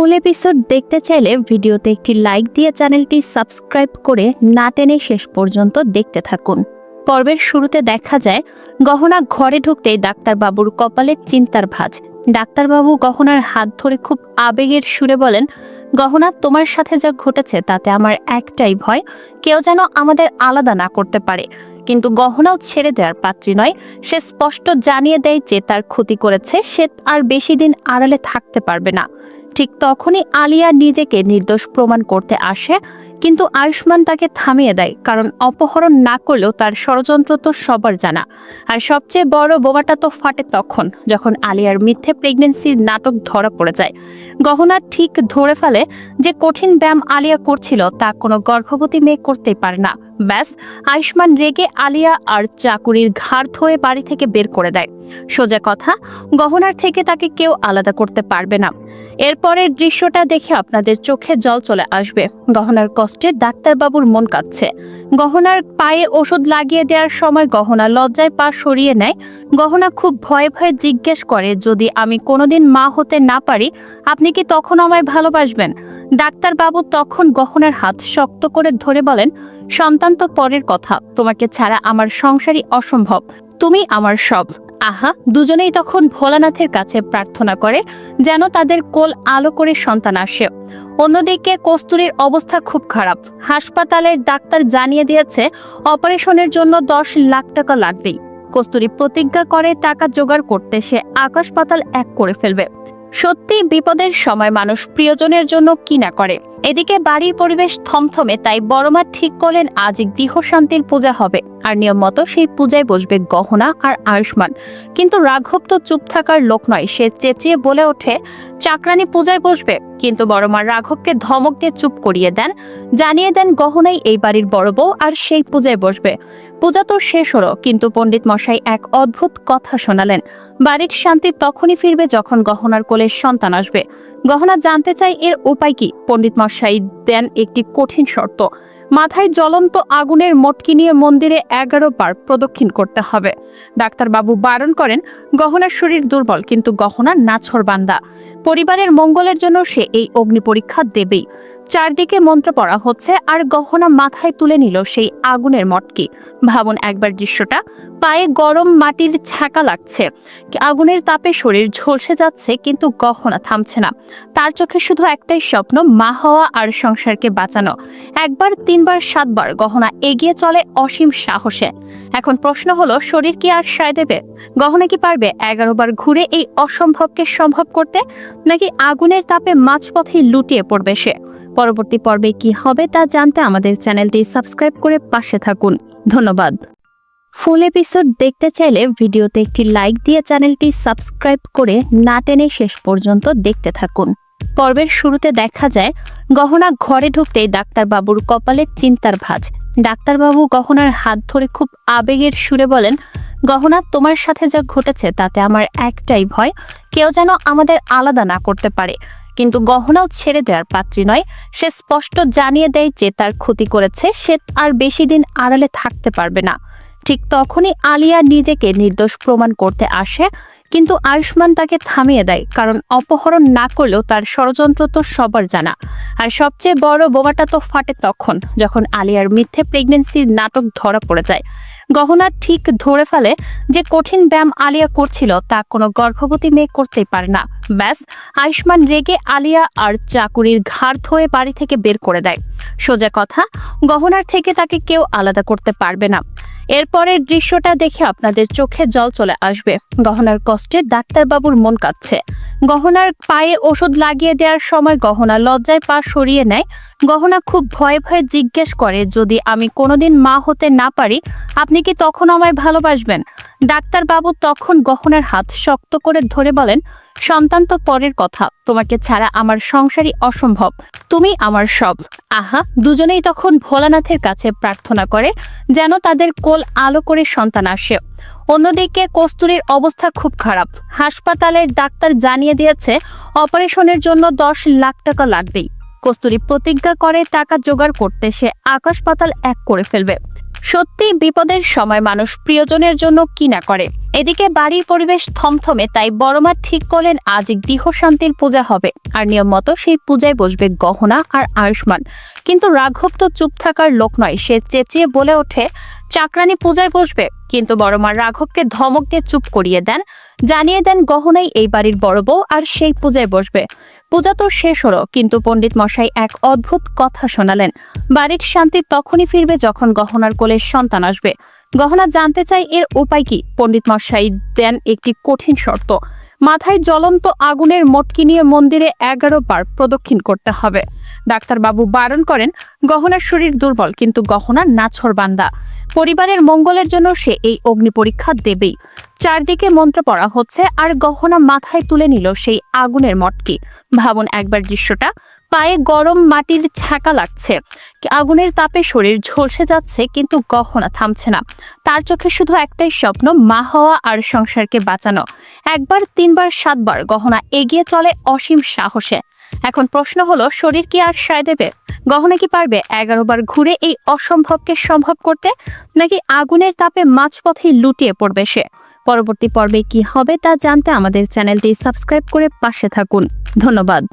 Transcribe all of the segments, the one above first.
ফুল episode দেখতে চাইলে ভিডিওতে একটি লাইক দিয়ে চ্যানেলটি সাবস্ক্রাইব করে না টেনে শেষ পর্যন্ত দেখতে থাকুন। পর্বের শুরুতে দেখা যায়, গহনা ঘরে ঢুকতেই ডাক্তারবাবুর কপালে চিন্তার ভাঁজ। ডাক্তারবাবু গহনার হাত ধরে খুব আবেগের সুরে বলেন, গহনা তোমার সাথে যা ঘটেছে তাতে আমার একটাই ভয়, কেউ যেন আমাদের আলাদা না করতে পারে। কিন্তু গহনাও ছেড়ে দেওয়ার পাত্রী নয়, সে স্পষ্ট জানিয়ে দেয় যে তার ক্ষতি করেছে, সে আর বেশি দিন আড়ালে থাকতে পারবে না। ঠিক তখনই আলিয়া নিজেকে নির্দোষ প্রমাণ করতে আসে, কিন্তু আয়ুষ্মান তাকে থামিয়ে দেয়, কারণ অপহরণ না করলেও তার ষড়যন্ত্র তো সবার জানা। আর সবচেয়ে বড় বোবাটা তো ফাটে তখন, যখন আলিয়ার মিথ্যে প্রেগনেন্সির নাটক ধরা পড়ে যায়। গহনা ঠিক ধরে ফেলে যে কঠিন ব্যায়াম আলিয়া করছিল, তা কোনো গর্ভবতী মেয়ে করতেই পারে না। ব্যাস, আয়ুষ্মান রেগে আলিয়া আর চাকুরির ঘাড় ধরে বাড়ি থেকে বের করে দেয়। সোজা কথা, গহনার থেকে তাকে কেউ আলাদা করতে পারবে না। এরপরের দৃশ্যটা দেখে আপনাদের চোখে জল চলে আসবে। গহনার কষ্টে ডাক্তারবাবুর মন কাঁদছে গহনার পায়ে ওষুধ লাগিয়ে দেওয়ার সময় গহনা লজ্জায় পা সরিয়ে নেয়। গহনা খুব ভয়ে ভয়ে জিজ্ঞেস করে, যদি আমি কোনোদিন মা হতে না পারি, আপনি কি তখন আমায় ভালোবাসবেন? ডাক্তারবাবু তখন গহনার হাত শক্ত করে ধরে বলেন, সন্তান তো পরের কথা। তোমাকে ছাড়া আমার সংসারই অসম্ভব। তুমি আমার সব। আহা, দুজনেই তখন ভোলানাথের কাছে প্রার্থনা করে, যেন তাদের কোল আলো করে সন্তান আসে। অন্যদিকে কস্তুরীর অবস্থা খুব খারাপ। হাসপাতালের ডাক্তার জানিয়ে দিয়েছে, অপারেশনের জন্য দশ লাখ টাকা লাগবেই। কস্তুরী প্রতিজ্ঞা করে টাকা জোগাড় করতে সে আকাশ পাতাল এক করে ফেলবে। সত্যি বিপদের সময় মানুষ প্রিয়জনের জন্য কি না করে। এদিকে বাড়ির পরিবেশ থমথমে, তাই বড়মা ঠিক করলেন আজ গৃহ শান্তির পূজা হবে। আর নিয়ম মতো সেই পূজায় বসবে গহনা আর আয়ুষ্মান। কিন্তু রাঘব তো চুপ থাকার লোক নয়, সে চেঁচিয়ে বলে ওঠে, চাকরানি পূজায় বসবে? কিন্তু বড়মা রাঘবকে ধমক দিয়ে চুপ করিয়ে দেন, জানিয়ে দেন গহনাই এই বাড়ির বড় বউ আর সেই পূজায় বসবে। পূজা তো শেষ হলো, কিন্তু পণ্ডিত মশাই এক অদ্ভুত কথা শোনালেন। বাড়ির শান্তি তখনই ফিরবে যখন গহনার কোলের সন্তান আসবে। গহনা জানতে চাই এর উপায় কি? পণ্ডিত মশাই দেন একটি কঠিন শর্ত। মাথায় জ্বলন্ত আগুনের মটকি নিয়ে মন্দিরে এগারো বার প্রদক্ষিণ করতে হবে। ডাক্তারবাবু বারণ করেন, গহনার শরীর দুর্বল, কিন্তু গহনা নাছর বান্দা। পরিবারের মঙ্গলের জন্য সে এই অগ্নি পরীক্ষা দেবেই। চারদিকে মন্ত্র পড়া হচ্ছে আর গহনা মাথায় তুলে নিল সেই আগুনের মটকি। ভাবুন একবার দৃশ্যটা, পায়ে গরম মাটির ছাকা লাগছে। আগুনের তাপে শরীর ঝলসে যাচ্ছে কিন্তু গহনা থামছে না। তার চোখে শুধু একটাই স্বপ্ন, মা হওয়া আর সংসারকে বাঁচানো। একবার, তিনবার, সাতবার গহনা এগিয়ে চলে অসীম সাহসে। এখন প্রশ্ন হলো, শরীর কি আর সায় দেবে? গহনা কি পারবে এগারো বার ঘুরে এই অসম্ভবকে সম্ভব করতে? নাকি আগুনের তাপে মাঝপথে লুটিয়ে পড়বে সে? পরবর্তী পর্বে কি হবে তা জানতে আমাদের চ্যানেলটি সাবস্ক্রাইব করে পাশে থাকুন। ধন্যবাদ। ফুল এপিসোড দেখতে চাইলে ভিডিওতে একটি লাইক দিয়ে চ্যানেলটি সাবস্ক্রাইব করে না টেনে শেষ পর্যন্ত দেখতে থাকুন। পর্বের শুরুতে দেখা যায়, গহনা ঘরে ঢুকতেই ডাক্তারবাবুর কপালে চিন্তার ভাঁজ। ডাক্তারবাবু গহনার হাত ধরে খুব আবেগের সুরে বলেন, গহনা তোমার সাথে যা ঘটেছে তাতে আমার একটাই ভয়, কেউ যেন আমাদের আলাদা না করতে পারে। কিন্তু গহনাও ছেড়ে দেওয়ার পাত্রী নয়। সে স্পষ্ট জানিয়ে দেয় যে তার ক্ষতি করেছে, সে আর বেশি দিন আড়ালে থাকতে পারবে না। ঠিক তখনই আলিয়া নিজেকে নির্দোষ প্রমাণ করতে আসে। কিন্তু আয়ুষ্মান তাকে থামিয়ে দেয়, কারণ অপহরণ না করলেও তার ষড়যন্ত্র তো সবার জানা। আর সবচেয়ে বড় বোমাটা তো ফাটে তখন, যখন আলিয়ার মিথ্যে প্রেগনেন্সির নাটক ধরা পড়ে যায়। গহনা ঠিক ধরে ফেলে যে কঠিন ব্যায়াম আলিয়া করছিল, তা কোনো গর্ভবতী মেয়ে করতেই পারে না। ব্যাস, আয়ুষ্মান রেগে আলিয়া আর চাকুরির ঘাড় ধরে বাড়ি থেকে বের করে দেয়। সোজা কথা, গহনার থেকে তাকে কেউ আলাদা করতে পারবে না। এরপরের দৃশ্যটা দেখে আপনাদের চোখে জল চলে আসবে। গহনার কষ্টে ডাক্তারবাবুর মন কাঁদছে গহনার পায়ে ওষুধ লাগিয়ে দেওয়ার সময় গহনা লজ্জায় পা সরিয়ে নেয়। গহনা খুব ভয়ে ভয়ে জিজ্ঞেস করে, যদি আমি কোনোদিন মা হতে না পারি, আপনি কি তখন আমায় ভালোবাসবেন? ডাক্তারবাবু তখন গহনার হাত শক্ত করে ধরে বলেন, সন্তান তো পরের কথা, তোমাকে ছাড়া আমার সংসারই অসম্ভব, তুমি আমার সব। আহা, দুজনেই তখন ভোলানাথের কাছে প্রার্থনা করে যেন তাদের কোল আলো করে সন্তান আসে। অন্যদিকে কস্তুরীর অবস্থা খুব খারাপ। হাসপাতালের ডাক্তার জানিয়ে দিয়েছে, অপারেশনের জন্য দশ লাখ টাকা লাগবেই। কস্তুরী প্রতিজ্ঞা করে টাকা জোগাড় করতে সে আকাশ পাতাল এক করে ফেলবে। সত্যি বিপদের সময় মানুষ প্রিয়জনের জন্য কি না করে। এদিকে বাড়ির পরিবেশ থমথমে, তাই বড়মা ঠিক করলেন আজ গৃহ শান্তির পূজা হবে। আর নিয়ম মতো সেই পূজায় বসবে গহনা আর আয়ুষ্মান। কিন্তু রাঘব তো চুপ থাকার লোক নয়, সে চেঁচিয়ে বলে ওঠে চাকরানি পূজায় বসবে, কিন্তু বড়মা রাঘবকে ধমক দিয়ে চুপ করিয়ে দেন। জানিয়ে দেন গহনাই এই বাড়ির বড় বউ আর সেই পূজায় বসবে। পূজা তো শেষ হলো, কিন্তু পণ্ডিত মশাই এক অদ্ভুত কথা শোনালেন। বাড়ির শান্তি তখনই ফিরবে যখন গহনার কোলের সন্তান আসবে। গহনা জানতে চাই এর উপায় কি? পণ্ডিত মশাই দেন একটি কঠিন শর্ত। মাথায় জ্বলন্ত আগুনের মটকি নিয়ে মন্দিরে এগারো বার প্রদক্ষিণ করতে হবে। ডাক্তারবাবু বারণ করেন, গহনার শরীর দুর্বল, কিন্তু গহনা নাছর বান্দা। পরিবারের মঙ্গলের জন্য সে এই অগ্নি পরীক্ষা দেবেই। চারদিকে মন্ত্র পড়া হচ্ছে, আর গহনা মাথায় তুলে নিল সেই আগুনের মটকি। ভাবুন একবার দৃশ্যটা পায়ে গরম মাটির ছাকা লাগছে। আগুনের তাপে শরীর ঝলসে যাচ্ছে, কিন্তু গহনা থামছে না। তার চোখে শুধু একটাই স্বপ্ন, মা হওয়া আর সংসারকে বাঁচানো। একবার, তিনবার, সাতবার গহনা এগিয়ে চলে অসীম সাহসে। এখন প্রশ্ন হলো, শরীর কি আর সায় দেবে? গহনা কি পারবে এগারো বার ঘুরে এই অসম্ভবকে সম্ভব করতে, নাকি আগুনের তাপে মাঝপথেই লুটিয়ে পড়বে সে? পরবর্তী পর্বে কি হবে তা জানতে আমাদের চ্যানেলটি সাবস্ক্রাইব করে পাশে থাকুন। ধন্যবাদ।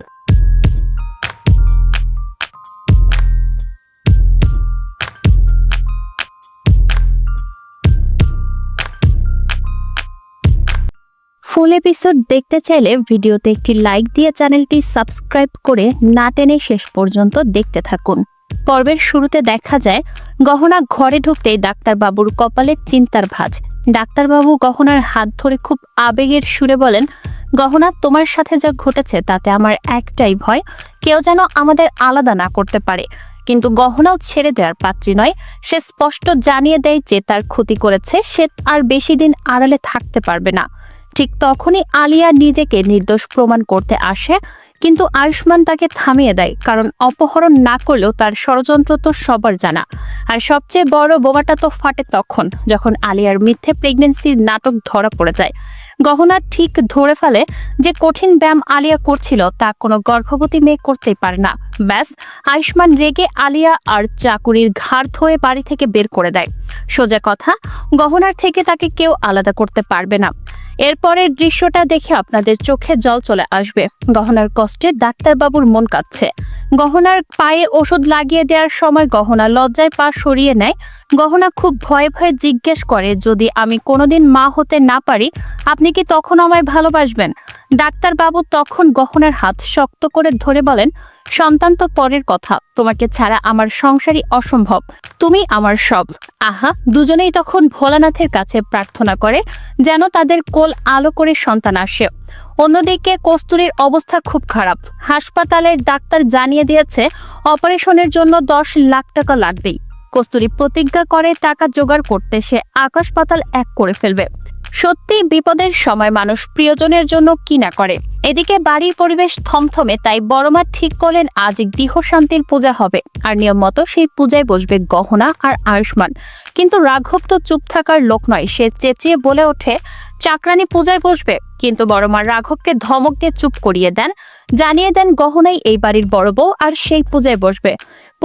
ফুল এপিসোড দেখতে চাইলে ভিডিওতে একটি লাইক দিয়ে চ্যানেলটি সাবস্ক্রাইব করে না টেনে শেষ পর্যন্ত দেখতে থাকুন। পর্বের শুরুতে দেখা যায়, গহনা ঘরে ঢুকতেই ডাক্তারবাবুর কপালে চিন্তার ভাঁজ। ডাক্তারবাবু গহনার হাত ধরে খুব আবেগের সুরে বলেন, গহনা তোমার সাথে যা ঘটেছে তাতে আমার একটাই ভয়, কেউ যেন আমাদের আলাদা না করতে পারে। কিন্তু গহনাও ছেড়ে দেওয়ার পাত্রী নয়, সে স্পষ্ট জানিয়ে দেয় যে তার ক্ষতি করেছে, সে আর বেশি দিন আড়ালে থাকতে পারবে না। ঠিক তখনই আলিয়া নিজেকে নির্দোষ প্রমাণ করতে আসে, কিন্তু আয়ুষ্মান তাকে থামিয়ে দেয়, কারণ অপহরণ না করলেও তার ষড়যন্ত্র তো সবার জানা। আর সবচেয়ে বড় বোমাটা তো ফাটে তখন, যখন আলিয়ার মিথ্যে প্রেগনেন্সির নাটক ধরা পড়ে যায়। গহনা ঠিক ধরে ফেলে যে কঠিন ব্যায়াম আলিয়া করছিল, তা কোনো গর্ভবতী মেয়ে করতেই পারে না। ব্যাস, আয়ুষ্মান রেগে আলিয়া আর চাকুরির ঘাড় ধরে বাড়ি থেকে বের করে দেয়। সোজা কথা, গহনার থেকে তাকে কেউ আলাদা করতে পারবে না। এরপরের দৃশ্যটা দেখে আপনাদের চোখে জল চলে আসবে। গহনার কষ্টে ডাক্তারবাবুর মন কাঁদছে গহনার পায়ে ওষুধ লাগিয়ে দেওয়ার সময় গহনা লজ্জায় পা সরিয়ে নেয়। গহনা খুব ভয়ে ভয়ে জিজ্ঞেস করে, যদি আমি কোনোদিন মা হতে না পারি, আপনি কি তখন আমায় ভালোবাসবেন? ডাক্তারবাবু তখন গহনার হাত শক্ত করে ধরে বলেন সন্তান তো পরের কথা। তোমাকে ছাড়া আমার সংসারই অসম্ভব। তুমি আমার সব। আহা, দুজনেই তখন ভোলানাথের কাছে প্রার্থনা করে, যেন তাদের কোল আলো করে সন্তান আসে। অন্যদিকে কস্তুরীর অবস্থা খুব খারাপ। হাসপাতালের ডাক্তার জানিয়ে দিয়েছে, অপারেশনের জন্য দশ লাখ টাকা লাগবেই। কস্তুরী প্রতিজ্ঞা করে টাকা জোগাড় করতে সে আকাশ পাতাল এক করে ফেলবে। সত্যি বিপদের সময় মানুষ প্রিয়জনের জন্য কি না করে। এদিকে বাড়ির পরিবেশ থমথমে, তাই বড়মা ঠিক করলেন আজ গৃহ শান্তির পূজা হবে। আর নিয়ম মতো সেই পূজায় বসবে গহনা আর আয়ুষ্মান। কিন্তু রাঘব তো চুপ থাকার লোক নয়, সে চেঁচিয়ে বলে ওঠে, চাকরানি পূজায় বসবে? কিন্তু বড়মা রাঘবকে ধমক দিয়ে চুপ করিয়ে দেন, জানিয়ে দেন গহনাই এই বাড়ির বড় বউ আর সেই পূজায় বসবে।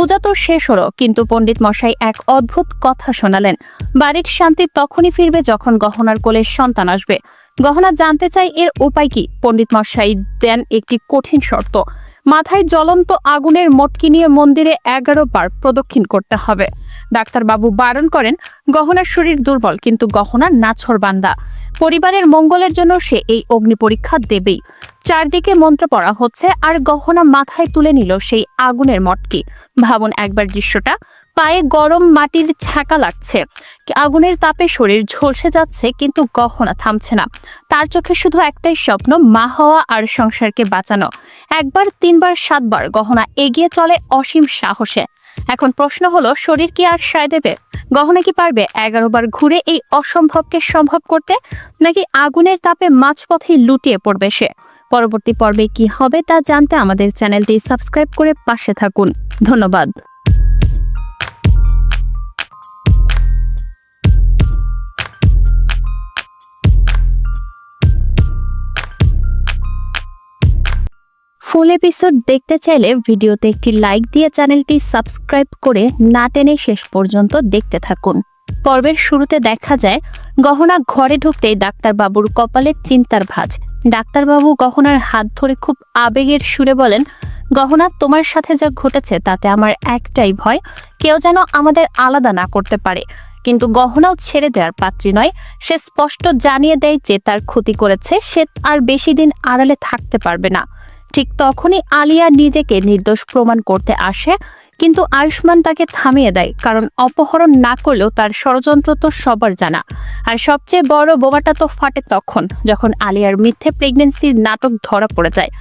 পূজা তো শেষ হলো, কিন্তু পণ্ডিত মশাই এক অদ্ভুত কথা শোনালেন। বাড়ির শান্তি তখনই ফিরবে যখন গহনার কোলের সন্তান আসবে। গহনা জানতে চাই এর উপায় কি? পণ্ডিত মশাই দেন একটি কঠিন শর্ত। মাথায় জ্বলন্ত আগুনের মটকি নিয়ে মন্দিরে এগারো বার প্রদক্ষিণ করতে হবে। ডাক্তারবাবু বারণ করেন, গহনার শরীর দুর্বল, কিন্তু গহনা নাছর বান্দা। পরিবারের মঙ্গলের জন্য সে এই অগ্নি পরীক্ষা দেবেই। চারদিকে মন্ত্র পড়া হচ্ছে আর গহনা মাথায় তুলে নিল সেই আগুনের মটকি। ভাবুন একবার দৃশ্যটা। পায়ে গরম মাটির ছাকা লাগছে। আগুনের তাপে শরীর ঝলসে যাচ্ছে, কিন্তু গহনা থামছে না। তার চোখে শুধু একটাই স্বপ্ন, মা হওয়া আর সংসারকে বাঁচানো। একবার, তিনবার, সাতবার গহনা এগিয়ে চলে অসীম সাহসে। এখন প্রশ্ন হলো, শরীর কি আর সায় দেবে? গহনা কি পারবে এগারো বার ঘুরে এই অসম্ভবকে সম্ভব করতে? নাকি আগুনের তাপে মাঝপথেই লুটিয়ে পড়বে সে? পরবর্তী পর্বে কি হবে তা জানতে আমাদের চ্যানেলটি সাবস্ক্রাইব করে পাশে থাকুন। ধন্যবাদ। ফুল এপিসোড দেখতে চাইলে ভিডিওতে একটি লাইক দিয়ে চ্যানেলটি সাবস্ক্রাইব করে না টেনে শেষ পর্যন্ত দেখতে থাকুন। পর্বের শুরুতে দেখা যায়, গহনা ঘরে ঢুকতেই ডাক্তারবাবুর কপালে চিন্তার ভাঁজ। ডাক্তারবাবু গহনার হাত ধরে খুব আবেগের সুরে বলেন, গহনা তোমার সাথে যা ঘটেছে, তাতে আমার একটাই ভয়, কেউ যেন আমাদের আলাদা না করতে পারে। কিন্তু গহনাও ছেড়ে দেওয়ার পাত্রী নয়। সে স্পষ্ট জানিয়ে দেয় যে তার ক্ষতি করেছে, সে আর বেশি দিন আড়ালে থাকতে পারবে না। ঠিক তখনই আলিয়া নিজেকে নির্দোষ প্রমাণ করতে আসে। কিন্তু আয়ুষ্মান তাকে থামিয়ে দেয়, কারণ অপহরণ না করলেও তার ষড়যন্ত্র তো সবার জানা। আর সবচেয়ে বড় বোমাটা তো ফাটে তখন, যখন আলিয়ার মিথ্যে প্রেগনেন্সির নাটক ধরা পড়ে যায়।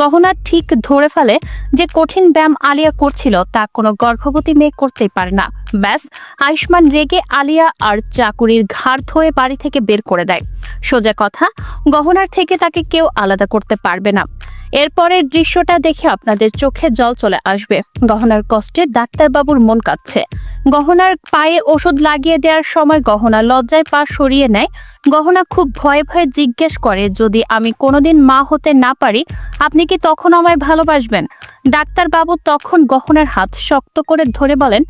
গহনা ঠিক ধরে ফেলে যে কঠিন ব্যায়াম আলিয়া করছিল, তা কোনো গর্ভবতী মেয়ে করতেই পারে না। ব্যাস, আয়ুষ্মান রেগে আলিয়া আর চাকুরির ঘাড় ধরে বাড়ি থেকে বের করে দেয়। সোজা কথা, গহনার থেকে তাকে কেউ আলাদা করতে পারবে না। এরপরের দৃশ্যটা দেখে আপনাদের চোখে জল চলে আসবে। গহনার কষ্টে ডাক্তারবাবুর মন কাচ্ছে গহনার পায়ে ওষুধ লাগিয়ে দেওয়ার সময় গহনা লজ্জায় পা সরিয়ে নেয়। গহনা খুব ভয়ে ভয়ে জিজ্ঞেস করে, যদি আমি কোনোদিন মা হতে না পারি, আপনি কি তখন আমায় ভালোবাসবেন? ডাক্তারবাবু তখন গহনার হাত শক্ত করে ধরে বলেন,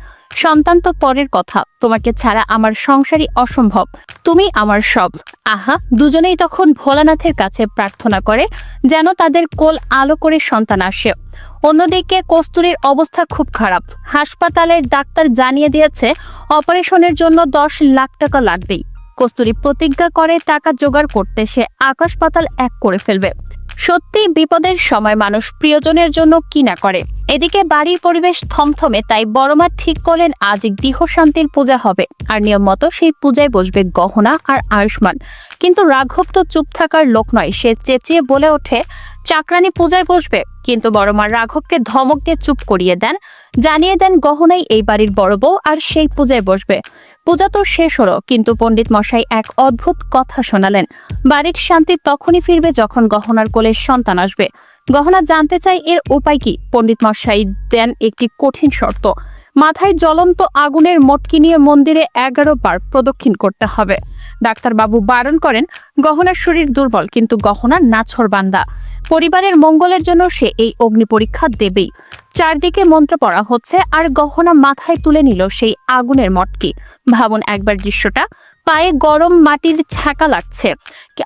সন্তান তো পরের কথা, তোমাকে ছাড়া আমার সংসারই অসম্ভব, তুমি আমার সব। আহা, দুজনেই তখন ভোলানাথের কাছে প্রার্থনা করে, যেন তাদের কোল আলো করে সন্তান আসে। অন্যদিকে কস্তুরীর অবস্থা খুব খারাপ। হাসপাতালের ডাক্তার জানিয়ে দিয়েছে, অপারেশনের জন্য দশ লাখ টাকা লাগবেই। কস্তুরী প্রতিজ্ঞা করে টাকা জোগাড় করতে সে আকাশ পাতাল এক করে ফেলবে। সত্যি বিপদের সময় মানুষ প্রিয়জনের জন্য কি না করে। এদিকে বাড়ির পরিবেশ থমথমে, তাই বড়মা ঠিক করলেন আজ গৃহ শান্তির পূজা হবে। আর নিয়ম মতো সেই পূজায় বসবে গহনা আর আয়ুষ্মান। কিন্তু রাঘব তো চুপ থাকার লোক নয়, সে চেঁচিয়ে বলে ওঠে, চাকরানি পূজায় বসবে? কিন্তু বড় বড়মা রাঘবকে ধমক দিয়ে চুপ করিয়ে দেন, জানিয়ে দেন গহনাই এই বাড়ির বড় বউ আর সেই পূজায় বসবে। পূজা তো শেষ হলো, কিন্তু পণ্ডিত মশাই এক অদ্ভুত কথা শোনালেন। বাড়ির শান্তি তখনই ফিরবে যখন গহনার কোলের সন্তান আসবে। গহনা জানতে চাই এর উপায় কি? পণ্ডিত মশাই দেন একটি কঠিন শর্ত। মাথায় জ্বলন্ত আগুনের মটকি নিয়ে মন্দিরে এগারো বার প্রদক্ষিণ করতে হবে। ডাক্তারবাবু বারণ করেন, গহনার শরীর দুর্বল, কিন্তু গহনা নাছর বান্দা। পরিবারের মঙ্গলের জন্য সে এই অগ্নি পরীক্ষা দেবেই। চারদিকে মন্ত্র পড়া হচ্ছে, আর গহনা মাথায় তুলে নিল সেই আগুনের মটকি। ভাবুন একবার দৃশ্যটা। পায়ে গরম মাটির ছাকা লাগছে।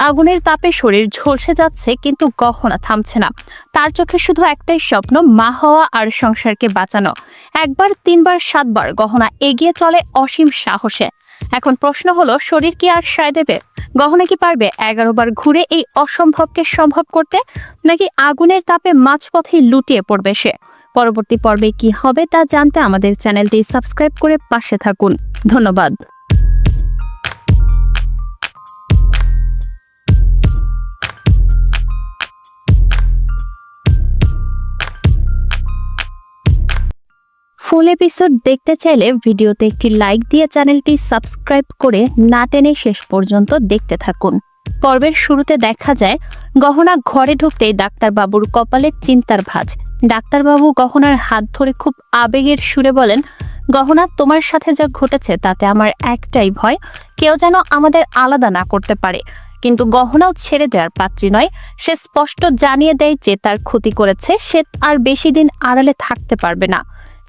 আগুনের তাপে শরীর ঝলসে যাচ্ছে, কিন্তু গহনা থামছে না। তার চোখে শুধু একটাই স্বপ্ন, মা হওয়া আর সংসারকে বাঁচানো। একবার, তিনবার, সাতবার গহনা এগিয়ে চলে অসীম সাহসে। এখন প্রশ্ন হলো, শরীর কি আর সায় দেবে? গহনা কি পারবে এগারো বার ঘুরে এই অসম্ভবকে সম্ভব করতে, নাকি আগুনের তাপে মাঝপথেই লুটিয়ে পড়বে সে? পরবর্তী পর্বে কি হবে তা জানতে আমাদের চ্যানেলটি সাবস্ক্রাইব করে পাশে থাকুন। ধন্যবাদ। ফুল এপিসোড দেখতে চাইলে ভিডিওতে একটি লাইক দিয়ে চ্যানেলটি সাবস্ক্রাইব করে না টেনে শেষ পর্যন্ত দেখতে থাকুন। পর্বের শুরুতে দেখা যায়, গহনা ঘরে ঢুকতেই ডাক্তারবাবুর কপালে চিন্তার ভাঁজ। ডাক্তারবাবু গহনার হাত ধরে খুব আবেগের সুরে বলেন, গহনা তোমার সাথে যা ঘটেছে তাতে আমার একটাই ভয়, কেউ যেন আমাদের আলাদা না করতে পারে। কিন্তু গহনাও ছেড়ে দেওয়ার পাত্রী নয়, সে স্পষ্ট জানিয়ে দেয় যে তার ক্ষতি করেছে, সে আর বেশি দিন আড়ালে থাকতে পারবে না।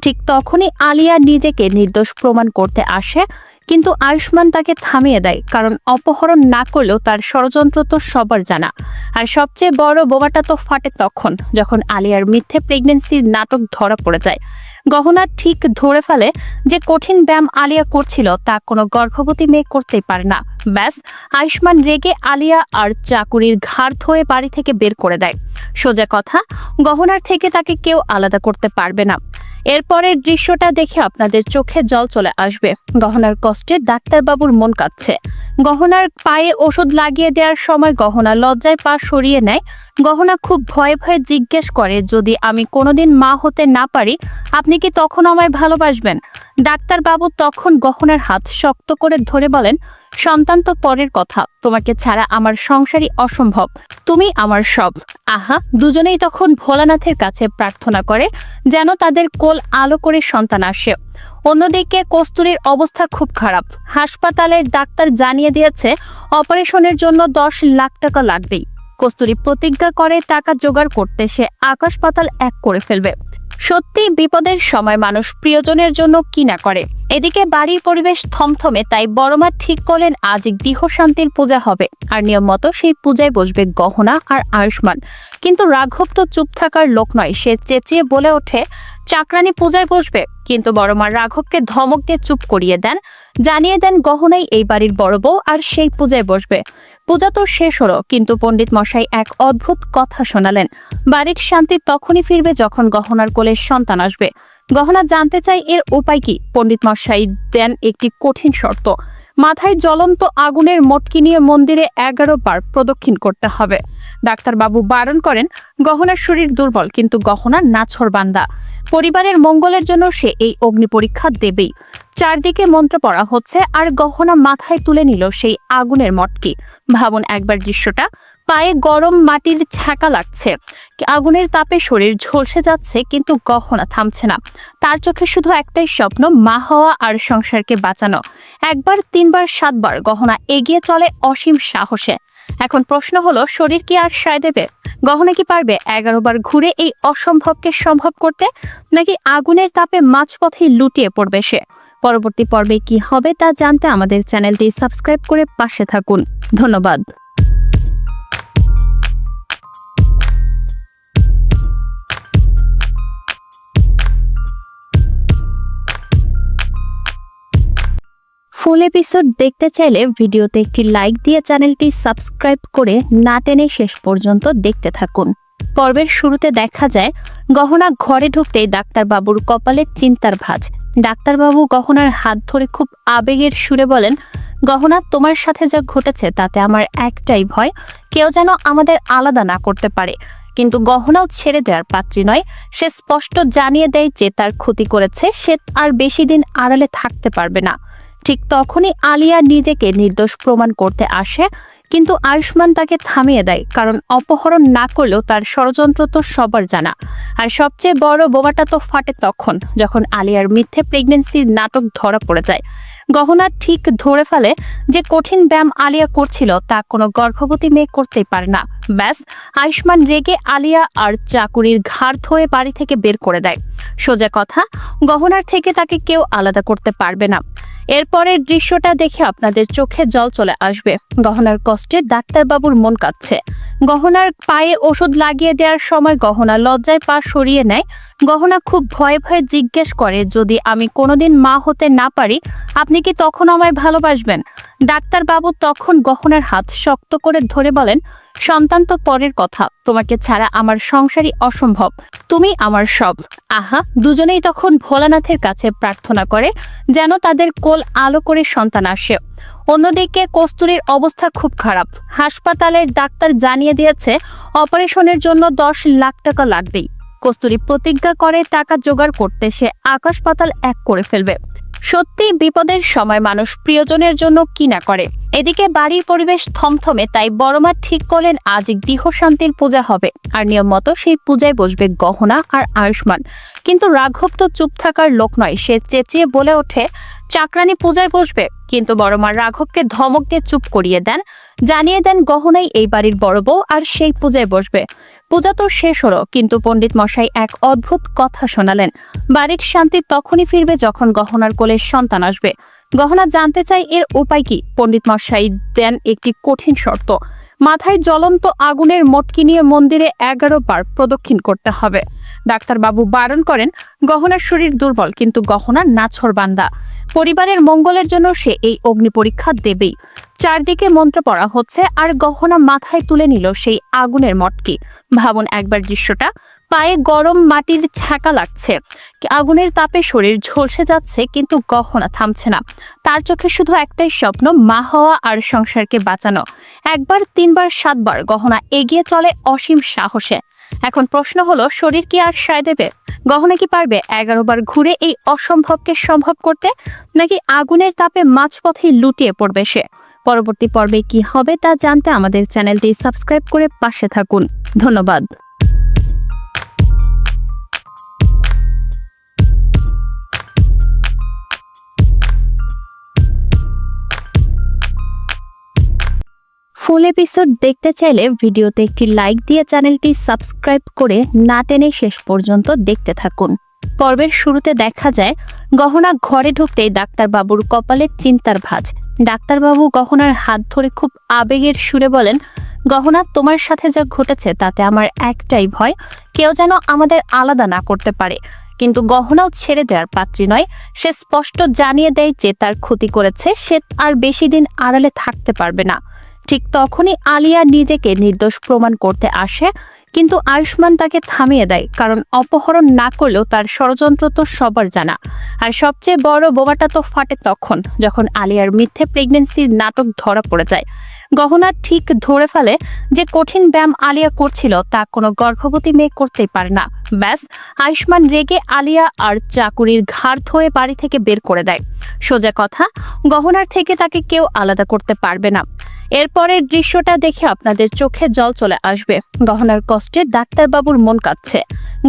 ঠিক তখনই আলিয়া নিজেকে নির্দোষ প্রমাণ করতে আসে, কিন্তু আয়ুষ্মান তাকে থামিয়ে দেয়, কারণ অপহরণ না করলেও তার ষড়যন্ত্র তো সবার জানা। আর সবচেয়ে বড় বোমাটা তো ফাটে তখন, যখন আলিয়ার মিথ্যে প্রেগনেন্সির নাটক ধরা পড়ে যায়। গহনা ঠিক ধরে ফেলে যে কঠিন ব্যায়াম আলিয়া করছিল, তা কোনো গর্ভবতী মেয়ে করতেই পারে না। ব্যাস, আয়ুষ্মান রেগে আলিয়া আর চাকুরির ঘাড় ধরে বাড়ি থেকে বের করে দেয়। সোজা কথা, গহনার থেকে তাকে কেউ আলাদা করতে পারবে না। এরপরের দৃশ্যটা দেখে আপনাদের চোখে জল চলে আসবে। গহনার কষ্টে ডাক্তারবাবুর মন কাঁদছে গহনার পায়ে ওষুধ লাগিয়ে দেওয়ার সময় গহনা লজ্জায় পা সরিয়ে নেয়। গহনা খুব ভয়ে ভয়ে জিজ্ঞেস করে, যদি আমি কোনোদিন মা হতে না পারি, আপনি কি তখন আমায় ভালোবাসবেন? ডাক্তারবাবু তখন গহনার হাত শক্ত করে ধরে বলেন সন্তান তো পরের কথা। তোমাকে ছাড়া আমার সংসারই অসম্ভব। তুমি আমার সব। আহা, দুজনেই তখন ভোলানাথের কাছে প্রার্থনা করে, যেন তাদের কোল আলো করে সন্তান আসে। অন্যদিকে কস্তুরীর অবস্থা খুব খারাপ। হাসপাতালের ডাক্তার জানিয়ে দিয়েছে, অপারেশনের জন্য দশ লাখ টাকা লাগবেই। কস্তুরী প্রতিজ্ঞা করে টাকা জোগাড় করতে সে আকাশ পাতাল এক করে ফেলবে। সত্যি বিপদের সময় মানুষ প্রিয়জনের জন্য কি না করে। এদিকে বাড়ির পরিবেশ থমথমে, তাই বড়মা ঠিক করলেন আজ গৃহ শান্তির পূজা হবে। আর নিয়ম মতো সেই পূজায় বসবে গহনা আর আয়ুষ্মান। কিন্তু রাঘব তো চুপ থাকার লোক নয়, সে চেঁচিয়ে বলে ওঠে, চাকরানি পূজায় বসবে? কিন্তু বড়মা রাঘবকে ধমক দিয়ে চুপ করিয়ে দেন। জানিয়ে দেন গহনাই এই বাড়ির বড় বউ আর সেই পূজায় বসবে। পূজা তো শেষ হলো, কিন্তু পণ্ডিত মশাই এক অদ্ভুত কথা শোনালেন। বাড়ির শান্তি তখনই ফিরবে যখন গহনার কোলে সন্তান আসবে। গহনা জানতে চাই এর উপায় কি? পণ্ডিত মশাই দেন একটি কঠিন শর্ত। মাথায় জ্বলন্ত আগুনের মটকি নিয়ে মন্দিরে এগারো বার প্রদক্ষিণ করতে হবে। ডাক্তারবাবু বারণ করেন, গহনার শরীর দুর্বল, কিন্তু গহনা নাছর বান্দা। পরিবারের মঙ্গলের জন্য সে এই অগ্নি পরীক্ষা দেবেই। চারদিকে মন্ত্র পড়া হচ্ছে, আর গহনা মাথায় তুলে নিল সেই আগুনের মটকি। ভাবুন একবার দৃশ্যটা। পায়ে গরম মাটির ছাকা লাগছে। আগুনের তাপে শরীর ঝলসে যাচ্ছে, কিন্তু গহনা থামছে না। তার চোখে শুধু একটাই স্বপ্ন, মা হওয়া আর সংসারকে বাঁচানো। একবার, তিনবার, সাতবার গহনা এগিয়ে চলে অসীম সাহসে। এখন প্রশ্ন হলো, শরীর কি আর সায় দেবে? গহনা কি পারবে এগারো বার ঘুরে এই অসম্ভবকে সম্ভব করতে, নাকি আগুনের তাপে মাঝপথেই লুটিয়ে পড়বে সে? পরবর্তী পর্বে কি হবে তা জানতে আমাদের চ্যানেলটি সাবস্ক্রাইব করে পাশে থাকুন। ধন্যবাদ। ফুল এপিসোড দেখতে চাইলে ভিডিওতে একটি লাইক দিয়ে চ্যানেলটি সাবস্ক্রাইব করে না টেনে শেষ পর্যন্ত দেখতে থাকুন। পর্বের শুরুতে দেখা যায়, গহনা ঘরে ঢুকতেই ডাক্তারবাবুর কপালে চিন্তার ভাঁজ। ডাক্তারবাবু গহনার হাত ধরে খুব আবেগের সুরে বলেন, গহনা তোমার সাথে যা ঘটেছে তাতে আমার একটাই ভয়, কেউ যেন আমাদের আলাদা না করতে পারে। কিন্তু গহনাও ছেড়ে দেওয়ার পাত্রী নয়, সে স্পষ্ট জানিয়ে দেয় যে তার ক্ষতি করেছে, সে আর বেশি দিন আড়ালে থাকতে পারবে না। ঠিক তখনই আলিয়া নিজেকে নির্দোষ প্রমাণ করতে আসে, কিন্তু আয়ুষ্মান তাকে থামিয়ে দেয়, কারণ অপহরণ না করলেও তার ষড়যন্ত্র তো সবার জানা। আর সবচেয়ে বড় বোবাটা তো ফাটে তখন, যখন আলিয়ার মিথ্যে প্রেগনেন্সির নাটক ধরা পড়ে যায়। গহনা ঠিক ধরে ফেলে যে কঠিন ব্যায়াম আলিয়া করছিল, তা কোনো গর্ভবতী মেয়ে করতেই পারে না। ব্যাস, আয়ুষ্মান রেগে আলিয়া আর চাকুরির ঘাড় ধরে বাড়ি থেকে বের করে দেয়। সোজা কথা, গহনার থেকে তাকে কেউ আলাদা করতে পারবে না। এরপরের দৃশ্যটা দেখে আপনাদের চোখে জল চলে আসবে। গহনার কষ্টে ডাক্তারবাবুর মন কাচ্ছে গহনার পায়ে ওষুধ লাগিয়ে দেওয়ার সময় গহনা লজ্জায় পা সরিয়ে নেয়। গহনা খুব ভয়ে ভয়ে জিজ্ঞেস করে, যদি আমি কোনোদিন মা হতে না পারি, আপনি কি তখন আমায় ভালোবাসবেন? ডাক্তারবাবু তখন গহনার হাত শক্ত করে ধরে বলেন, সন্তান তো পরের কথা, তোমাকে ছাড়া আমার সংসারই অসম্ভব, তুমি আমার সব। আহা, দুজনেই তখন ভোলানাথের কাছে প্রার্থনা করে, যেন তাদের কোল আলো করে সন্তান আসে। অন্যদিকে কস্তুরীর অবস্থা খুব খারাপ। হাসপাতালের ডাক্তার জানিয়ে দিয়েছে, অপারেশনের জন্য দশ লাখ টাকা লাগবেই। কস্তুরী প্রতিজ্ঞা করে টাকা জোগাড় করতে সে আকাশ পাতাল এক করে ফেলবে। সত্যি বিপদের সময় মানুষ প্রিয়জনের জন্য কি না করে। এদিকে বাড়ির পরিবেশ থমথমে, তাই বড়মা ঠিক করলেন আজ গৃহ শান্তির পূজা হবে। আর নিয়ম মতো সেই পূজায় বসবে গহনা আর আয়ুষ্মান। কিন্তু রাঘব তো চুপ থাকার লোক নয়, সে চেঁচিয়ে বলে ওঠে চাকরানি পূজায় বসবে, কিন্তু বড়মা রাঘবকে ধমক দিয়ে চুপ করিয়ে দেন, জানিয়ে দেন গহনাই এই বাড়ির বড় বউ আর সেই পূজায় বসবে। পূজা তো শেষ হলো, কিন্তু পণ্ডিত মশাই এক অদ্ভুত কথা শোনালেন। বাড়ির শান্তি তখনই ফিরবে যখন গহনার কোলে সন্তান আসবে। গহনা জানতে চাই এর উপায় কি? পণ্ডিত মশাই দেন একটি কঠিন শর্ত। মাথায় জ্বলন্ত আগুনের মটকি নিয়ে মন্দিরে এগারো বার প্রদক্ষিণ করতে হবে। ডাক্তারবাবু বারণ করেন, গহনার শরীর দুর্বল, কিন্তু গহনা নাছর বান্দা। পরিবারের মঙ্গলের জন্য সে এই অগ্নি পরীক্ষা দেবেই। চারদিকে মন্ত্র পড়া হচ্ছে, আর গহনা মাথায় তুলে নিল সেই আগুনের মটকি। ভাবুন একবার দৃশ্যটা। পায়ে গরম মাটির ছাকা লাগছে। আগুনের তাপে শরীর ঝলসে যাচ্ছে, কিন্তু গহনা থামছে না। তার চোখে শুধু একটাই স্বপ্ন, মা হওয়া আর সংসারকে বাঁচানো। একবার, তিনবার, সাতবার গহনা এগিয়ে চলে অসীম সাহসে। এখন প্রশ্ন হলো, শরীর কি আর সায় দেবে? গহনা কি পারবে এগারো বার ঘুরে এই অসম্ভবকে সম্ভব করতে, নাকি আগুনের তাপে মাঝপথেই লুটিয়ে পড়বে সে? পরবর্তী পর্বে কি হবে তা জানতে আমাদের চ্যানেলটি সাবস্ক্রাইব করে পাশে থাকুন। ধন্যবাদ। ফুল এপিসোড দেখতে চাইলে ভিডিওতে একটি লাইক দিয়ে চ্যানেলটি সাবস্ক্রাইব করে না টেনে শেষ পর্যন্ত দেখতে থাকুন। পর্বের শুরুতে দেখা যায়, গহনা ঘরে ঢুকতেই ডাক্তারবাবুর কপালে চিন্তার ভাঁজ। ডাক্তারবাবু গহনার হাত ধরে খুব আবেগের সুরে বলেন, গহনা তোমার সাথে যা ঘটেছে তাতে আমার একটাই ভয়, কেউ যেন আমাদের আলাদা না করতে পারে। কিন্তু গহনাও ছেড়ে দেওয়ার পাত্রী নয়, সে স্পষ্ট জানিয়ে দেয় যে তার ক্ষতি করেছে, সে আর বেশি দিন আড়ালে থাকতে পারবে না। ঠিক তখনই আলিয়া নিজেকে নির্দোষ প্রমাণ করতে আসে, কিন্তু আয়ুষ্মান তাকে থামিয়ে দেয়, কারণ অপহরণ না করলেও তার ষড়যন্ত্র তো সবার জানা। আর সবচেয়ে বড় বোমাটা তো ফাটে তখন, যখন আলিয়ার মিথ্যে প্রেগনেন্সির নাটক ধরা পড়ে যায়। গহনা ঠিক ধরে ফেলে যে কঠিন ব্যায়াম আলিয়া করছিল তা কোনো গর্ভবতী মেয়ে করতেই পারে না। ব্যাস, আয়ুষ্মান রেগে আলিয়া আর চাকুরির ঘাড় ধরে বাড়ি থেকে বের করে দেয়। সোজা কথা, গহনার থেকে তাকে কেউ আলাদা করতে পারবে না। এরপরের দৃশ্যটা দেখে আপনাদের চোখে জল চলে আসবে। গহনার কষ্টে ডাক্তারবাবুর মন কাঁদছে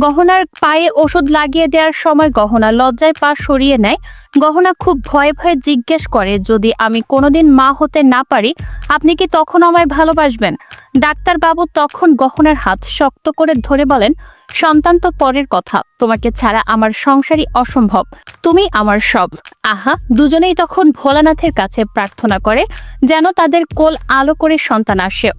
গহনার পায়ে ওষুধ লাগিয়ে দেওয়ার সময় গহনা লজ্জায় পা সরিয়ে নেয় গহনা খুব ভয়ে ভয়ে জিজ্ঞেস করে, যদি আমি কোনোদিন মা হতে না পারি, আপনি কি তখন আমায় ভালোবাসবেন? ডাক্তারবাবু তখন গহনার হাত শক্ত করে ধরে বলেন, সন্তান তো পরের কথা, তোমাকে ছাড়া আমার সংসারই অসম্ভব, তুমি আমার সব। আহা, দুজনেই তখন ভোলানাথের কাছে প্রার্থনা করে, যেন তাদের কোল আলো করে সন্তান আসে।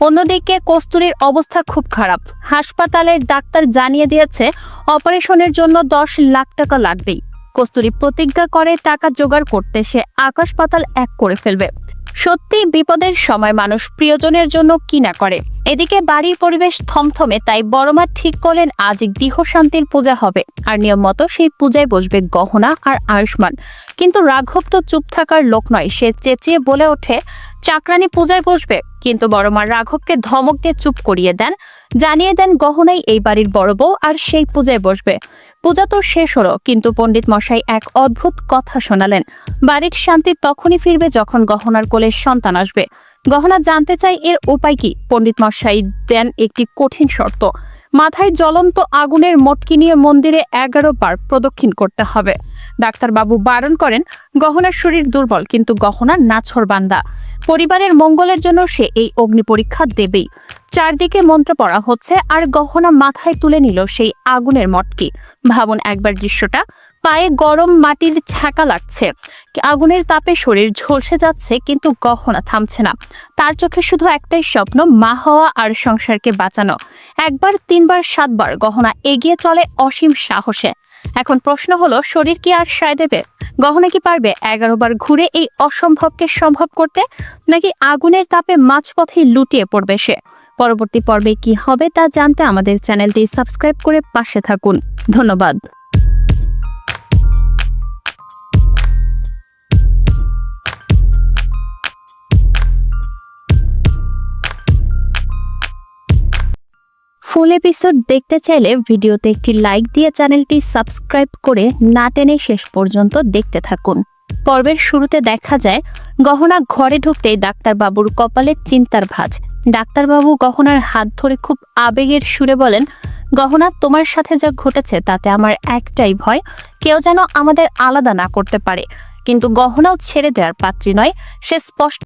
অন্যদিকে কস্তুরীর অবস্থা খুব খারাপ। হাসপাতালের ডাক্তার জানিয়ে দিয়েছে, অপারেশনের জন্য দশ লাখ টাকা লাগবেই। কস্তুরী প্রতিজ্ঞা করে টাকা জোগাড় করতে সে আকাশ পাতাল এক করে ফেলবে। সত্যি বিপদের সময় মানুষ প্রিয়জনের জন্য কি না করে। এদিকে বাড়ির পরিবেশ থমথমে, তাই বড়মা ঠিক করলেন আজ গৃহ শান্তির পূজা হবে। আর নিয়ম মতো সেই পূজায় বসবে গহনা আর আয়ুষ্মান। কিন্তু রাঘব তো চুপ থাকার লোক নয়, সে চেঁচিয়ে বলে ওঠে, চাকরানি পূজায় বসবে। কিন্তু বড়মা রাঘবকে ধমক দিয়ে চুপ করিয়ে দেন। জানিয়ে দেন গহনাই এই বাড়ির বড় বউ আর সেই পূজায় বসবে। পূজা তো শেষ হলো, কিন্তু পণ্ডিত মশাই এক অদ্ভুত কথা শোনালেন। বাড়ির শান্তি তখনই ফিরবে যখন গহনার কোলে সন্তান আসবে। গহনা জানতে চাই এর উপায় কি? পণ্ডিত মশাই দেন একটি কঠিন শর্ত। মাথায় জ্বলন্ত আগুনের মটকি নিয়ে মন্দিরে এগারো বার প্রদক্ষিণ করতে হবে। ডাক্তারবাবু বারণ করেন, গহনার শরীর দুর্বল, কিন্তু গহনা নাছর বান্দা। পরিবারের মঙ্গলের জন্য সে এই অগ্নি পরীক্ষা দেবেই। চারদিকে মন্ত্র পড়া হচ্ছে, আর গহনা মাথায় তুলে নিল সেই আগুনের মটকি। ভাবুন একবার দৃশ্যটা। পায়ে গরম মাটির ছাকা লাগছে। আগুনের তাপে শরীর ঝলসে যাচ্ছে, কিন্তু গহনা থামছে না। তার চোখে শুধু একটাই স্বপ্ন, মা হওয়া আর সংসারকে বাঁচানো। একবার, তিনবার, সাতবার গহনা এগিয়ে চলে অসীম সাহসে। এখন প্রশ্ন হলো, শরীর কি আর সায় দেবে? গহনা কি পারবে এগারো বার ঘুরে এই অসম্ভবকে সম্ভব করতে, নাকি আগুনের তাপে মাঝপথে লুটিয়ে পড়বে সে? পরবর্তী পর্বে কি হবে তা জানতে আমাদের চ্যানেলটি সাবস্ক্রাইব করে পাশে থাকুন। ধন্যবাদ। ফুল এপিসোড দেখতে চাইলে ভিডিওতে একটি লাইক দিয়ে চ্যানেলটি সাবস্ক্রাইব করে না টেনে শেষ পর্যন্ত দেখতে থাকুন। পর্বের শুরুতে দেখা যায়, গহনা ঘরে ঢুকতেই ডাক্তারবাবুর কপালে চিন্তার ভাঁজ। ডাক্তারবাবু গহনার হাত ধরে খুব আবেগের সুরে বলেন, গহনা তোমার সাথে যা ঘটেছে তাতে আমার একটাই ভয়, কেউ যেন আমাদের আলাদা না করতে পারে। কিন্তু গহনাও ছেড়ে দেওয়ার পাত্রী নয়, সে স্পষ্ট